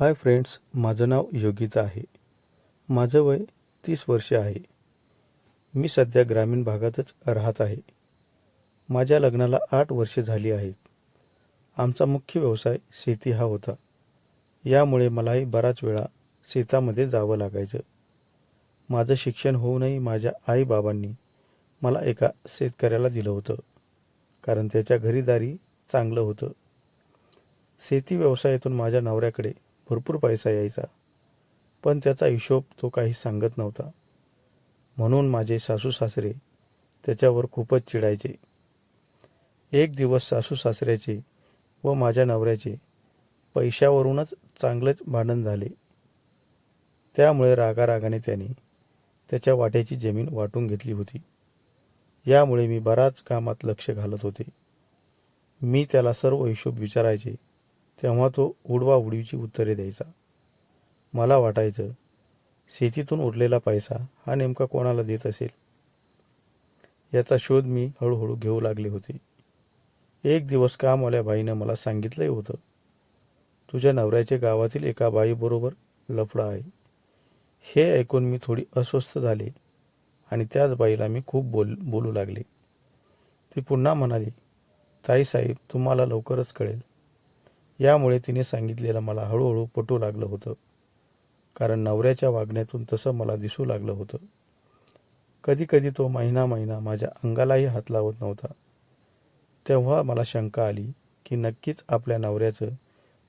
Hi friends माझं नाव योगिता आहे. माझं वय तीस वर्षे आहे. मी सध्या ग्रामीण भागातच राहत आहे. माझ्या लग्नाला आठ वर्षे झाली आहेत. आमचा मुख्य व्यवसाय शेती हा होता. यामुळे मलाही बराच वेळा शेतामध्ये जावं लागायचं. माझं शिक्षण होऊनही माझ्या आईबाबांनी मला एका शेतकऱ्याला दिलं होतं. कारण त्याच्या घरीदारी चांगलं होतं. शेती व्यवसायातून माझ्या नवऱ्याकडे भरपूर पैसा यायचा. पण त्याचा हिशोब तो काही सांगत नव्हता. म्हणून माझे सासू सासरे त्याच्यावर खूपच चिडायचे. एक दिवस सासू सासऱ्याचे व माझ्या नवऱ्याचे पैशावरूनच चांगलेच भांडण झाले. त्यामुळे रागारागाने त्याने त्याच्या वाट्याची जमीन वाटून घेतली होती. यामुळे मी बराच कामात लक्ष घालत होते. मी त्याला सर्व हिशोब विचारायचे. तेव्हा तो उडवाउडवीची उत्तरे द्यायचा. मला वाटायचं शेतीतून उरलेला पैसा हा नेमका कोणाला देत असेल? याचा शोध मी हळूहळू घेऊ लागले होते. एक दिवस कामवाल्या बाईनं मला सांगितलंही होतं तुझ्या नवऱ्याचे गावातील एका बाईबरोबर लफडा आहे. हे ऐकून मी थोडी अस्वस्थ झाले आणि त्याच बाईला मी खूप बोल बोलू लागले. ती पुन्हा म्हणाली ताईसाहेब तुम्हाला लवकरच कळेल. यामुळे तिने सांगितलेलं मला हळूहळू पटू लागलं होतं. कारण नवऱ्याच्या वागण्यातून तसं मला दिसू लागलं होतं. कधीकधी तो महिना महिना माझ्या अंगालाही हात लावत नव्हता. तेव्हा मला शंका आली की नक्कीच आपल्या नवऱ्याचं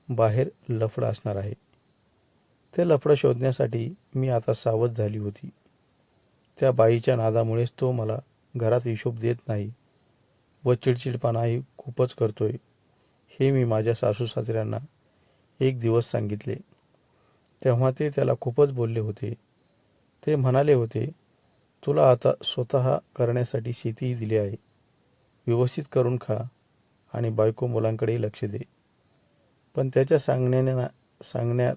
बाहेर लफडं असणार आहे. ते लफडं शोधण्यासाठी मी आता सावध झाली होती. त्या बाईच्या नादामुळेच तो मला घरात हिशोब देत नाही व चिडचिडपणाही खूपच करतोय. हे मी माझ्या सासू सासऱ्यांना एक दिवस सांगितले. तेव्हा ते त्याला खूपच बोलले होते. ते म्हणाले होते तुला आता स्वतः करण्यासाठी शेतीही दिली आहे. व्यवस्थित करून खा आणि बायको मुलांकडेही लक्ष दे. पण त्याच्या सांगण्याने ना सांगण्यात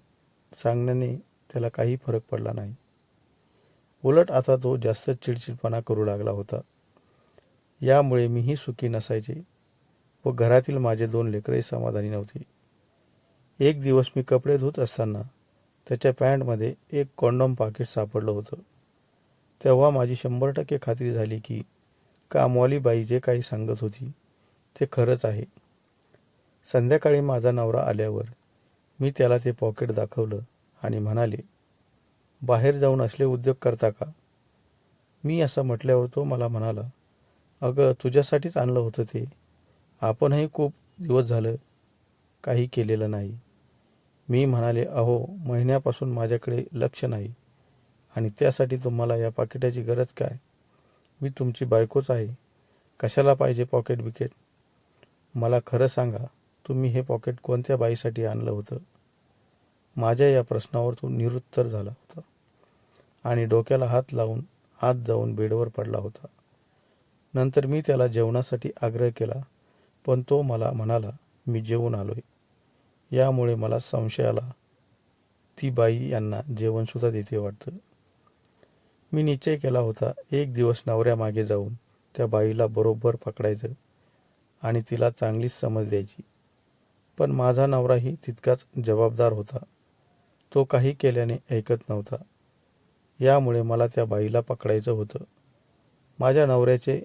सांगण्याने त्याला काही फरक पडला नाही. उलट आता तो जास्त चिडचिडपणा करू लागला होता. यामुळे मीही सुखी नसायचे. व घरातील माझे दोन लेकरही समाधानी नव्हती. एक दिवस मी कपडे धुत असताना त्याच्या पॅन्टमध्ये एक कॉन्डॉम पाकिट सापडलं होतं. तेव्हा माझी शंभर टक्के खात्री झाली की कामवाली बाई जे काही सांगत होती ते खरंच आहे. संध्याकाळी माझा नवरा आल्यावर मी त्याला ते पॉकेट दाखवलं आणि म्हणाले बाहेर जाऊन असले उद्योग करता का? मी असं म्हटल्यावर तो मला म्हणाला अगं तुझ्यासाठीच आणलं होतं ते. आपणही खूप दिवस झालं काही केलेलं नाही. मी म्हणाले अहो महिन्यापासून माझ्याकडे लक्ष नाही आणि त्यासाठी तुम्हाला या पाकिटाची गरज काय? मी तुमची बायकोच आहे. कशाला पाहिजे पॉकेट बिकेट? मला खरं सांगा तुम्ही हे पॉकेट कोणत्या बाईसाठी आणलं होतं? माझ्या या प्रश्नावर तो निरुत्तर झाला होता आणि डोक्याला हात लावून आत जाऊन बेडवर पडला होता. नंतर मी त्याला जेवणासाठी आग्रह केला. पण तो मला म्हणाला मी जेवून आलो आहे यामुळे मला संशय आला. ती बाई यांना जेवणसुद्धा देते वाटतं. मी निश्चय केला होता एक दिवस नवऱ्यामागे जाऊन त्या बाईला बरोबर पकडायचं आणि तिला चांगलीच समज द्यायची. पण माझा नवराही तितकाच जबाबदार होता. तो काही केल्याने ऐकत नव्हता. यामुळे मला त्या बाईला पकडायचं होतं. माझ्या नवऱ्याचे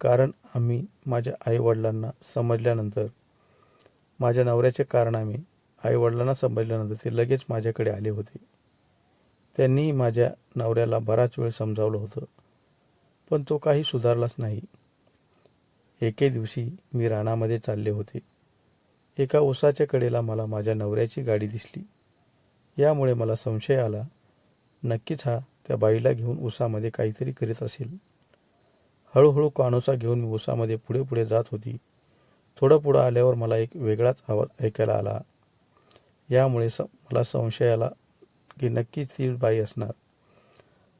कारण आम्ही माझ्या आईवडिलांना समजल्यानंतर माझ्या नवऱ्याचे कारण आम्ही आईवडिलांना समजल्यानंतर ते लगेच माझ्याकडे आले होते. त्यांनीही माझ्या नवऱ्याला बराच वेळ समजावलं होतं पण तो काही सुधारलाच नाही. एके दिवशी मी रानामध्ये चालले होते. एका उसाच्या कडेला मला माझ्या नवऱ्याची गाडी दिसली. यामुळे मला संशय आला नक्कीच हा त्या बाईला घेऊन उसामध्ये काहीतरी करीत असेल. हळूहळू कानोसा घेऊन मी उसामध्ये पुढे पुढे जात होती. थोडं पुढं आल्यावर मला एक वेगळाच आवाज ऐकायला आला. यामुळे स मला संशय आला की नक्कीच ती बाई असणार.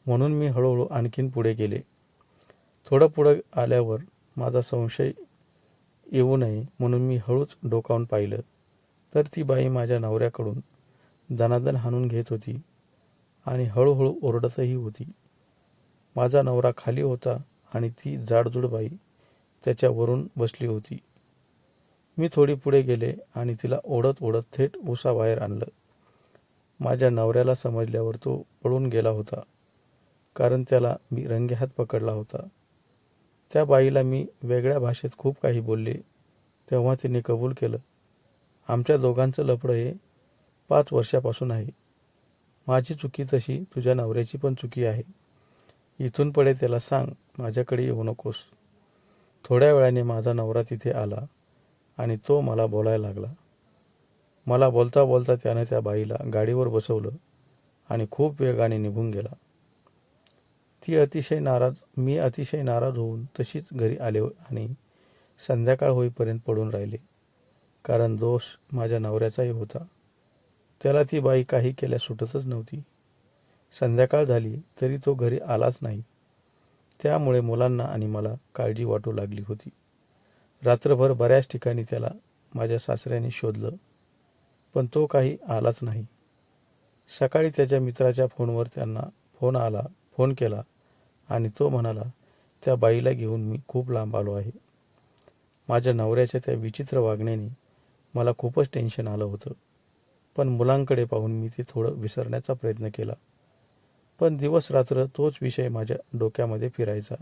म्हणून मी हळूहळू आणखीन पुढे गेले. थोडं पुढं आल्यावर माझा संशय येऊ नये म्हणून मी हळूच डोकावून पाहिलं. तर ती बाई माझ्या नवऱ्याकडून दनादन हाणून घेत होती आणि हळूहळू ओरडतही होती. माझा नवरा खाली होता. आणि ती जाडजूड बाई त्याच्यावरून बसली होती. मी थोडी पुढे गेले आणि तिला ओढत ओढत थेट उसाबाहेर आणलं. माझ्या नवऱ्याला समजल्यावर तो पळून गेला होता कारण त्याला मी रंगेहात पकडला होता. त्या बाईला मी वेगळ्या भाषेत खूप काही बोलले तेव्हा तिने कबूल केलं. आमच्या दोघांचं लपडं हे पाच वर्षापासून आहे. माझी चुकी तशी तुझ्या नवऱ्याची पण चुकी आहे. इथून पडे त्याला सांग माझ्याकडे येऊ नकोस. थोड्या वेळाने माझा नवरा तिथे आला आणि तो मला बोलायला लागला. मला बोलता बोलता त्यानं त्या बाईला गाडीवर बसवलं आणि खूप वेगाने निघून गेला. ती अतिशय नाराज मी अतिशय नाराज होऊन तशीच घरी आले आणि संध्याकाळ होईपर्यंत पडून राहिले. कारण दोष माझ्या नवऱ्याचाही होता. त्याला ती बाई काही केल्यास सुटतच नव्हती. संध्याकाळ झाली तरी तो घरी आलाच नाही. त्यामुळे मुलांना आणि मला काळजी वाटू लागली होती. रात्रभर बऱ्याच ठिकाणी त्याला माझ्या सासऱ्याने शोधलं पण तो काही आलाच नाही. सकाळी त्याच्या मित्राच्या फोनवर त्यांना फोन आला फोन केला आणि तो म्हणाला त्या बाईला घेऊन मी खूप लांब आलो आहे. माझ्या नवऱ्याच्या त्या विचित्र वागण्याने मला खूपच टेन्शन आलं होतं. पण मुलांकडे पाहून मी ते थोडं विसरण्याचा प्रयत्न केला. पण दिवस रात्र तोच विषय माझ्या डोक्यामध्ये फिरायचा.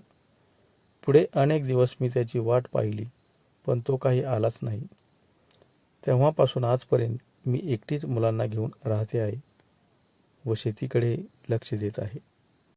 पुढे अनेक दिवस मी त्याची वाट पाहिली पण तो काही आलाच नाही. तेव्हापासून आजपर्यंत मी एकटीच मुलांना घेऊन राहते आहे व शेतीकडे लक्ष देत आहे.